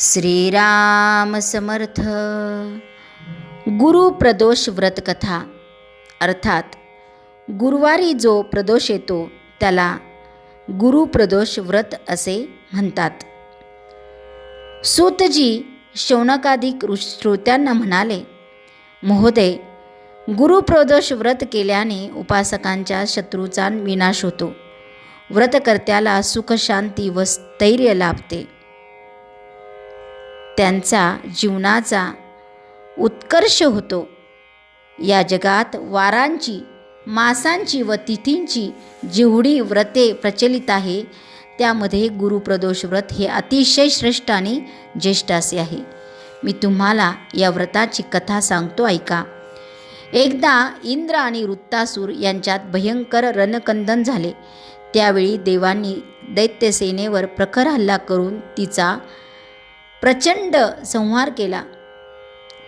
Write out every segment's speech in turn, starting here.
श्रीराम समर्थ। गुरु प्रदोष व्रत कथा अर्थात गुरुवारी जो प्रदोष येतो त्याला गुरुप्रदोष व्रत असे म्हणतात. सूतजी शौनकाधिक श्रोत्यांना म्हणाले महोदय गुरुप्रदोष व्रत केल्याने उपासकांच्या शत्रूचा विनाश होतो. व्रतकर्त्याला सुखशांती व स्थैर्य लाभते. त्यांचा जीवनाचा उत्कर्ष होतो. या जगात वारांची मासांची व तिथींची जेवढी व्रते प्रचलित आहे त्यामध्ये गुरुप्रदोष व्रत हे अतिशय श्रेष्ठ आणि ज्येष्ठ असे आहे. मी तुम्हाला या व्रताची कथा सांगतो ऐका. एकदा इंद्र आणि वृत्तासूर यांच्यात भयंकर रणकंदन झाले. त्यावेळी देवांनी दैत्यसेनेवर प्रखर हल्ला करून तिचा प्रचंड संहार केला.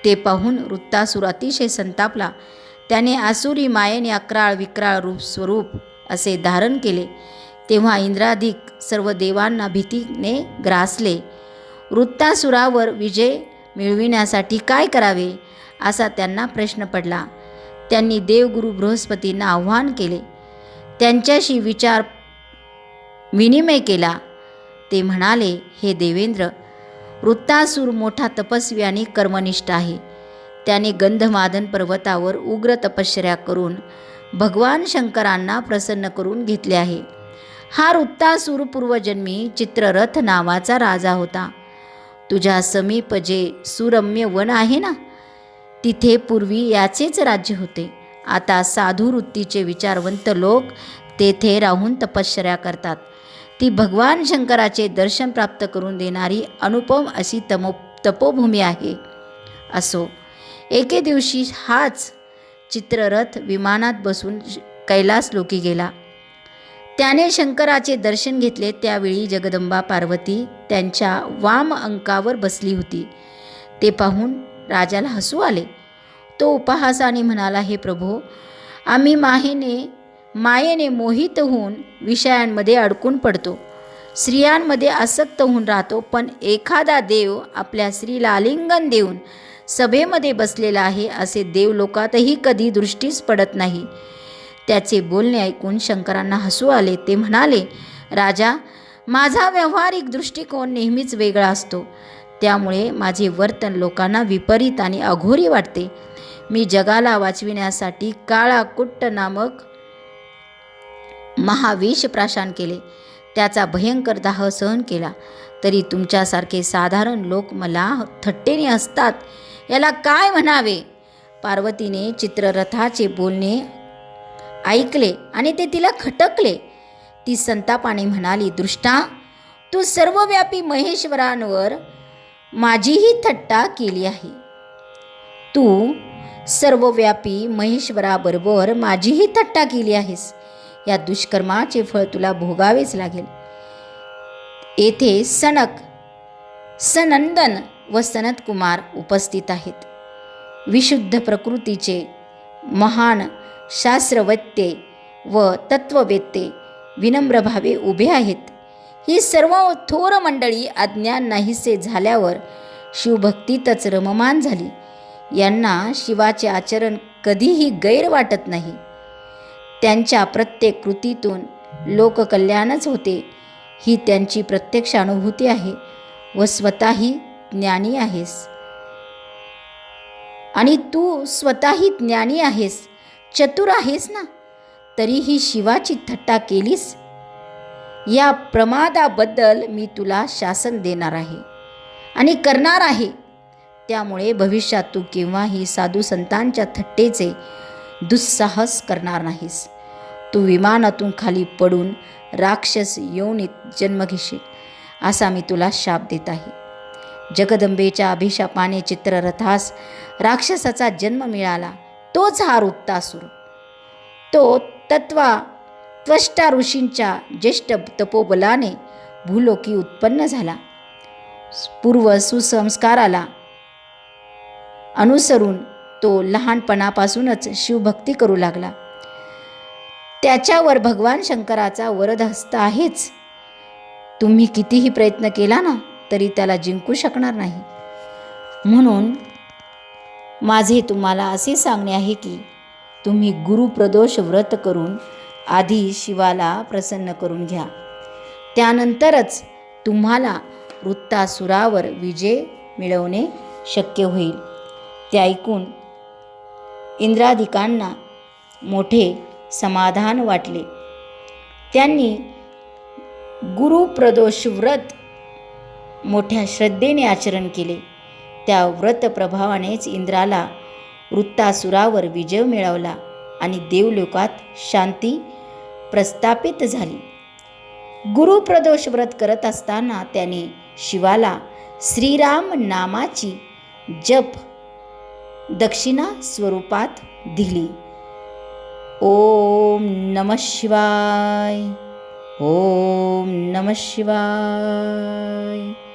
ते पाहून वृत्तासूर अतिशय संतापला. त्याने आसुरी मायेने अक्राळ विक्राळ रूप स्वरूप असे धारण केले. तेव्हा इंद्राधिक सर्व देवांना भीतीने ग्रासले. वृत्तासुरावर विजय मिळविण्यासाठी काय करावे? असा त्यांना प्रश्न पडला. त्यांनी देवगुरु बृहस्पतींना आव्हान केले. त्यांच्याशी विचार विनिमय केला. ते म्हणाले हे देवेंद्र वृत्तासूर मोठा तपस्वी आणि कर्मनिष्ठ आहे. त्याने गंधमादन पर्वतावर उग्र तपश्चर्या करून भगवान शंकरांना प्रसन्न करून घेतले आहे. हा वृत्तासूर पूर्वजन्मी चित्ररथ नावाचा राजा होता. तुझ्या समीप जे सुरम्य वन आहे ना तिथे पूर्वी याचेच राज्य होते. आता साधू वृत्तीचे विचारवंत लोक तेथे राहून तपश्चर्या करतात. ती भगवान शंकराचे दर्शन प्राप्त करून देणारी अनुपम अशी तमो तपोभूमी आहे. असो एके दिवशी हाच चित्ररथ विमानात बसून कैलास लोकी गेला. त्याने शंकराचे दर्शन घेतले. त्यावेळी जगदंबा पार्वती त्यांच्या वाम अंकावर बसली होती. ते पाहून राजाला हसू आले. तो उपहासाने म्हणाला हे प्रभो आम्ही माहेने मायेने मोहित होऊन विषयांमध्ये अडकून पडतो. स्त्रियांमध्ये आसक्त होऊन राहतो पण एखादा देव आपल्या स्त्रीला आलिंगन देऊन सभेमध्ये बसलेला आहे असे देव लोकातही कधी दृष्टीस पडत नाही. त्याचे बोलणे ऐकून शंकरांना हसू आले. ते म्हणाले राजा माझा व्यावहारिक दृष्टिकोन नेहमीच वेगळा असतो. त्यामुळे माझे वर्तन लोकांना विपरीत आणि अघोरी वाटते. मी जगाला वाचविण्यासाठी काळा कुट्ट नामक महाविष प्राशान केले. त्याचा भयंकर दाह सहन केला. तरी तुमच्यासारखे साधारण लोक मला थट्टेने असतात याला काय म्हणावे? पार्वतीने चित्ररथाचे बोलणे ऐकले आणि ते तिला खटकले. ती संतापाने म्हणाली दृष्टा तू सर्वव्यापी महेश्वरांवर माझीही थट्टा केली आहे. तू सर्वव्यापी महेश्वराबरोबर माझीही थट्टा केली आहेस. या दुष्कर्माचे फळ तुला भोगावेच लागेल. येथे सनक सनंदन व सनत कुमार उपस्थित आहेत. विशुद्ध प्रकृतीचे महान शास्त्रवत्ते व तत्ववेत्ते विनम्र भावे उभे आहेत. ही सर्व थोर मंडळी अज्ञान नाहीसे झाल्यावर शिवभक्तीतच रममान झाली. यांना शिवाचे आचरण कधीही गैर वाटत नाही. त्यांच्या प्रत्येक कृतीतून लोककल्याणच होते. ही त्यांची प्रत्यक्ष अनुभूती आहे व स्वतःही ज्ञानी आहेस. आणि तू स्वतःही ज्ञानी आहेस. चतुर आहेस ना? तरीही शिवाची थट्टा केलीस? या प्रमादाबद्दल मी तुला शासन देणार आहे आणि करणार आहे. त्यामुळे भविष्यात तू केव्हाही साधू संतांच्या थट्टेचे दुस्साहस करणार नाहीस. तू विमानातून खाली पडून राक्षस योनीत जन्म घेशील असा मी तुला शाप देत आहे. जगदंबेच्या अभिशापाने चित्ररथास राक्षसाचा जन्म मिळाला तोच हा वृत्तासूर. तो तत्वा त्वष्टा ऋषींच्या ज्येष्ठ तपोबलाने भूलोकी उत्पन्न झाला. पूर्व सुसंस्काराला अनुसरून तो लहानपणापासूनच शिवभक्ती करू लागला. त्याच्यावर भगवान शंकराचा वरद हस्त आहेच. तुम्ही कितीही प्रयत्न केला ना तरी त्याला जिंकू शकणार नाही. म्हणून माझे तुम्हाला असे सांगणे आहे की तुम्ही गुरुप्रदोष व्रत करून आधी शिवाला प्रसन्न करून घ्या. त्यानंतरच तुम्हाला वृत्तासुरावर विजय मिळवणे शक्य होईल. ते ऐकून इंद्राधिकांना मोठे समाधान वाटले. त्यांनी गुरुप्रदोष व्रत मोठ्या श्रद्धेने आचरण केले. त्या व्रत प्रभावानेच इंद्राला वृत्तासुरावर विजय मिळवला आणि देवलोकात शांती प्रस्थापित झाली. गुरुप्रदोष व्रत करत असताना त्याने शिवाला श्रीराम नामाची जप दक्षिणा स्वरूपात दिली. ओम नम शिवाय. ओम नम शिवाय.